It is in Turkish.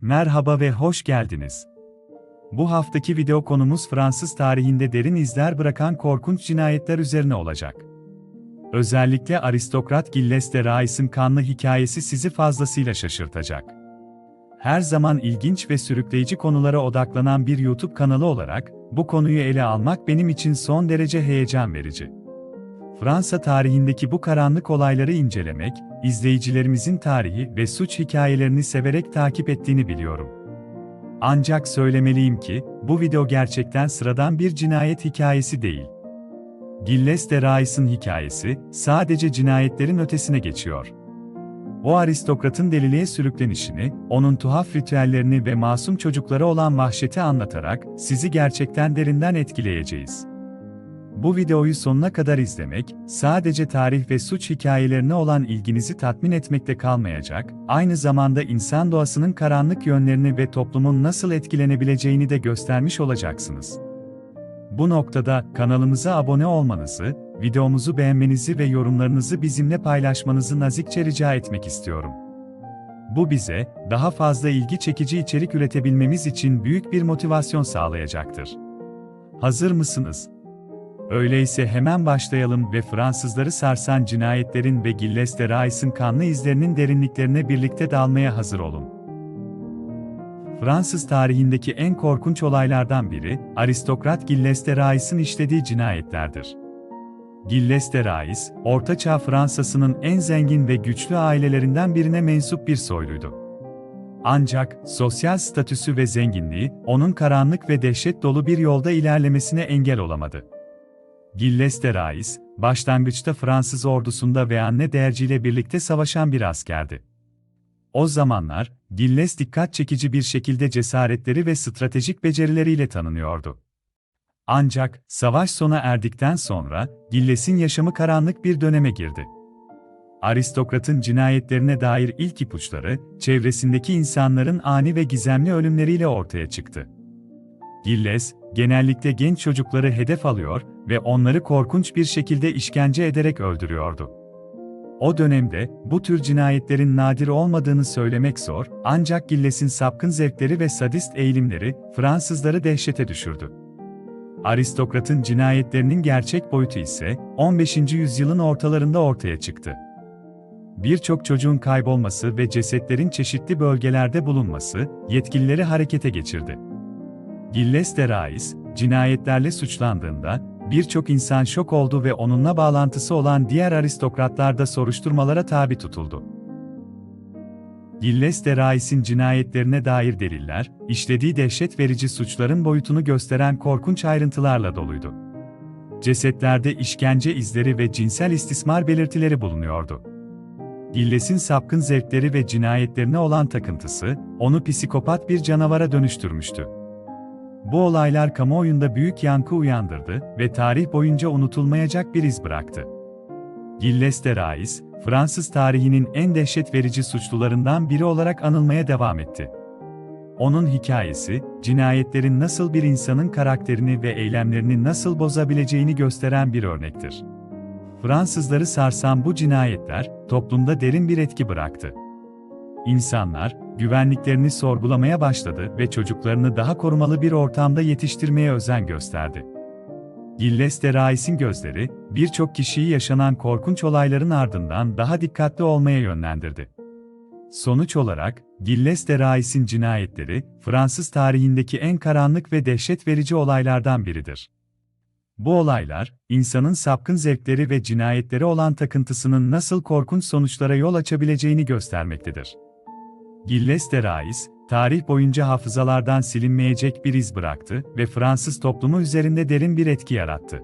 Merhaba ve hoş geldiniz. Bu haftaki video konumuz Fransız tarihinde derin izler bırakan korkunç cinayetler üzerine olacak. Özellikle aristokrat Gilles de Rais'in kanlı hikayesi sizi fazlasıyla şaşırtacak. Her zaman ilginç ve sürükleyici konulara odaklanan bir YouTube kanalı olarak, bu konuyu ele almak benim için son derece heyecan verici. Fransa tarihindeki bu karanlık olayları incelemek, izleyicilerimizin tarihi ve suç hikayelerini severek takip ettiğini biliyorum. Ancak söylemeliyim ki, bu video gerçekten sıradan bir cinayet hikayesi değil. Gilles de Rais'in hikayesi, sadece cinayetlerin ötesine geçiyor. O aristokratın deliliğe sürüklenişini, onun tuhaf ritüellerini ve masum çocuklara olan vahşeti anlatarak, sizi gerçekten derinden etkileyeceğiz. Bu videoyu sonuna kadar izlemek, sadece tarih ve suç hikayelerine olan ilginizi tatmin etmekte kalmayacak, aynı zamanda insan doğasının karanlık yönlerini ve toplumun nasıl etkilenebileceğini de göstermiş olacaksınız. Bu noktada kanalımıza abone olmanızı, videomuzu beğenmenizi ve yorumlarınızı bizimle paylaşmanızı nazikçe rica etmek istiyorum. Bu bize, daha fazla ilgi çekici içerik üretebilmemiz için büyük bir motivasyon sağlayacaktır. Hazır mısınız? Öyleyse hemen başlayalım ve Fransızları sarsan cinayetlerin ve Gilles de Rais'in kanlı izlerinin derinliklerine birlikte dalmaya hazır olun. Fransız tarihindeki en korkunç olaylardan biri, aristokrat Gilles de Rais'in işlediği cinayetlerdir. Gilles de Rais, Ortaçağ Fransa'sının en zengin ve güçlü ailelerinden birine mensup bir soyluydu. Ancak, sosyal statüsü ve zenginliği, onun karanlık ve dehşet dolu bir yolda ilerlemesine engel olamadı. Gilles de Rais, başlangıçta Fransız ordusunda ve anne değerciyle birlikte savaşan bir askerdi. O zamanlar, Gilles dikkat çekici bir şekilde cesaretleri ve stratejik becerileriyle tanınıyordu. Ancak, savaş sona erdikten sonra, Gilles'in yaşamı karanlık bir döneme girdi. Aristokratın cinayetlerine dair ilk ipuçları, çevresindeki insanların ani ve gizemli ölümleriyle ortaya çıktı. Gilles, genellikle genç çocukları hedef alıyor ve onları korkunç bir şekilde işkence ederek öldürüyordu. O dönemde, bu tür cinayetlerin nadir olmadığını söylemek zor, ancak Gilles'in sapkın zevkleri ve sadist eğilimleri, Fransızları dehşete düşürdü. Aristokratın cinayetlerinin gerçek boyutu ise, 15. yüzyılın ortalarında ortaya çıktı. Birçok çocuğun kaybolması ve cesetlerin çeşitli bölgelerde bulunması, yetkilileri harekete geçirdi. Gilles de Rais, cinayetlerle suçlandığında, birçok insan şok oldu ve onunla bağlantısı olan diğer aristokratlar da soruşturmalara tabi tutuldu. Gilles de Rais'in cinayetlerine dair deliller, işlediği dehşet verici suçların boyutunu gösteren korkunç ayrıntılarla doluydu. Cesetlerde işkence izleri ve cinsel istismar belirtileri bulunuyordu. Gilles'in sapkın zevkleri ve cinayetlerine olan takıntısı, onu psikopat bir canavara dönüştürmüştü. Bu olaylar kamuoyunda büyük yankı uyandırdı ve tarih boyunca unutulmayacak bir iz bıraktı. Gilles de Rais, Fransız tarihinin en dehşet verici suçlularından biri olarak anılmaya devam etti. Onun hikayesi, cinayetlerin nasıl bir insanın karakterini ve eylemlerini nasıl bozabileceğini gösteren bir örnektir. Fransızları sarsan bu cinayetler, toplumda derin bir etki bıraktı. İnsanlar, güvenliklerini sorgulamaya başladı ve çocuklarını daha korumalı bir ortamda yetiştirmeye özen gösterdi. Gilles de Rais'in gözleri, birçok kişiyi yaşanan korkunç olayların ardından daha dikkatli olmaya yönlendirdi. Sonuç olarak, Gilles de Rais'in cinayetleri, Fransız tarihindeki en karanlık ve dehşet verici olaylardan biridir. Bu olaylar, insanın sapkın zevkleri ve cinayetleri olan takıntısının nasıl korkunç sonuçlara yol açabileceğini göstermektedir. Gilles de Rais, tarih boyunca hafızalardan silinmeyecek bir iz bıraktı ve Fransız toplumu üzerinde derin bir etki yarattı.